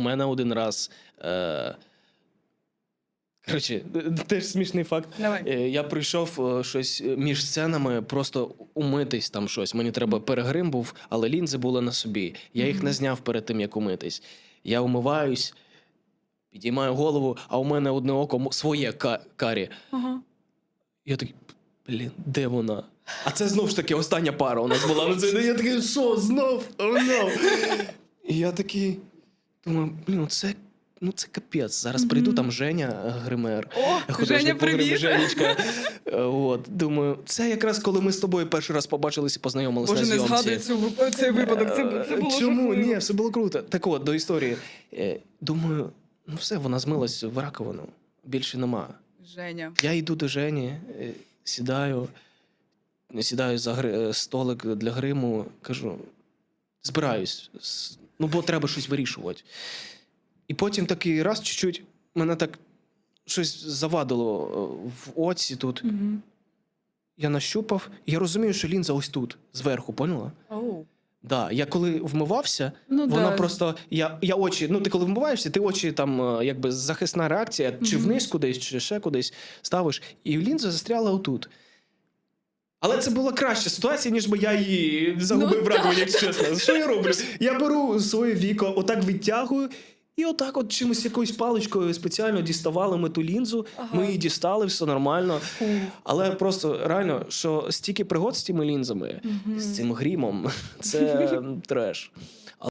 У мене один раз. Е... Коротше, теж смішний факт. Давай. Е, Я прийшов е, щось е, між сценами, просто умитись там щось. Мені треба перегрим був, але лінзи були на собі. Я їх не зняв перед тим, як умитись. Я умиваюсь, підіймаю голову, а у мене одне око своє карі. Ага. Я такий, блін, де вона? А це знов ж таки остання пара у нас була. Я такий, що, знов? Oh, no. І я такий думаю, блін, ну це, ну це капець. Зараз прийду, там Женя е, гример. О, художник Женя, привіт. Женечка. Е, От, думаю, це якраз коли ми з тобою перший раз побачились і познайомилися Боже, на не зйомці. згадуй цю, цей випадок. Це, це було Е, Чому? жахливо. Ні, все було круто. Так от, до історії. Е, Думаю, ну все, вона змилась в раковину. Більше нема. Женя. Я йду до Жені, е, сідаю, сідаю за гри- е, столик для гриму, кажу: збираюсь. Ну, бо треба щось вирішувати. І потім такий раз чуть-чуть мене так щось завадило е, в оці тут. Угу. Я нащупав, я розумію, що лінза ось тут, зверху, поняла? Оу. Да, я коли вмивався, Ну, вона да. просто. Я, я очі, ну ти коли вмиваєшся, ти очі там е, якби захисна реакція, чи вниз кудись, чи ще кудись ставиш, і лінза застряла отут. Але це була краща ситуація, ніж би я її загубив Ну, раковині, як чесно. Що я роблю? Я беру своє віко, отак відтягую. І отак, от чимось якоюсь паличкою спеціально діставали ми ту лінзу. Ага. Ми її дістали, все нормально. Фу. Але просто реально, що стільки пригод з тими лінзами, угу. з цим грімом, це треш.